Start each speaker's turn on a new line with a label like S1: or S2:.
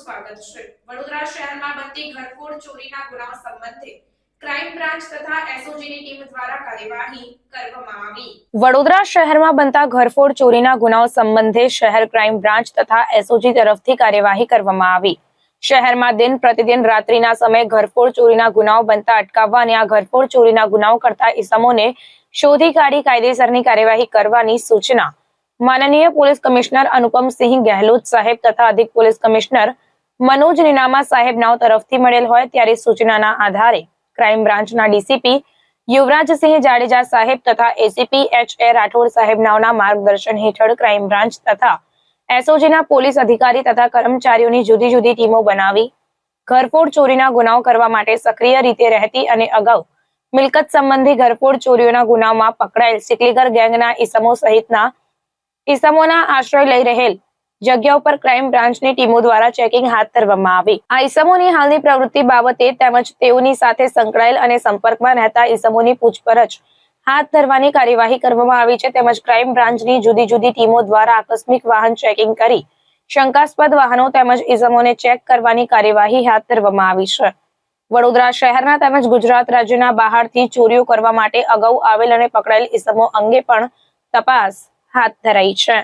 S1: સ્વાગત છે. વડોદરા શહેરમાં બનતી ઘરફોડ ચોરીના ગુનાઓ સંબંધે ક્રાઇમ બ્રાન્ચ તથા એસઓજીની ટીમ દ્વારા કાર્યવાહી કરવામાં આવી.
S2: વડોદરા શહેરમાં બનતા ઘરફોડ ચોરીના ગુનાઓ સંબંધે શહેર ક્રાઇમ બ્રાન્ચ તથા એસઓજી તરફથી કાર્યવાહી કરવામાં આવી. શહેરમાં દિન પ્રતિદિન રાત્રિના સમયે ઘરફોડ ચોરીના ગુનાઓ બનતા અટકાવવા અને આ ઘરફોડ ચોરીના ગુનાઓ કરતા ઇસમોને શોધી કાઢી કાયદેસરની કાર્યવાહી કરવાની સૂચના માનનીય પોલીસ કમિશનર અનુપમસિંહ ગહેલોત સાહેબ તથા અધિક પોલીસ કમિશનર મનોજ નિનામા સાહેબ નાવ તરફથી મળેલ હોય ત્યારે સૂચનાના આધારે ક્રાઇમ બ્રાન્ચના ડીસીપી યુવરાજસિંહ જાડેજા સાહેબ તથા એસીપી એચ એ રાઠોડ સાહેબ નાવના માર્ગદર્શન હેઠળ ક્રાઇમ બ્રાન્ચ તથા એસઓજીના પોલીસ અધિકારી તથા કર્મચારીઓની જુદી જુદી ટીમો બનાવી, ઘરફોડ ચોરીના ગુનાઓ કરવા માટે સક્રિય રીતે રહેતી અને અગાઉ મિલકત સંબંધી ઘરફોડ ચોરીઓના ગુનાઓમાં પકડાયેલ સિકલીગર ગેંગના ઈસમો સહિતના ઈસમોના આશ્રય લઈ રહેલ જગ્યા ઉપર ક્રાઇમ બ્રાન્ચની ટીમો દ્વારા ચેકિંગ હાથ ધરવામાં આવી. આ ઈસમોની હાલની પ્રવૃત્તિ બાબતે તેમજ તેઓની સાથે સંકળાયેલ અને સંપર્કમાં રહેતા ઈસમોની પૂછપરછ હાથ ધરવાની કાર્યવાહી કરવામાં આવી છે. તેમજ ક્રાઇમ બ્રાન્ચની જુદી જુદી ટીમો દ્વારા આકસ્મિક વાહન ચેકિંગ કરી શંકાસ્પદ વાહનો તેમજ ઈસમોને ચેક કરવાની કાર્યવાહી હાથ ધરવામાં આવી છે. વડોદરા શહેરના તેમજ ગુજરાત રાજ્યના બહારથી ચોરીઓ કરવા માટે અગાઉ આવેલ અને પકડાયેલ ઈસમો અંગે પણ તપાસ હાથ ધરાઈ છે.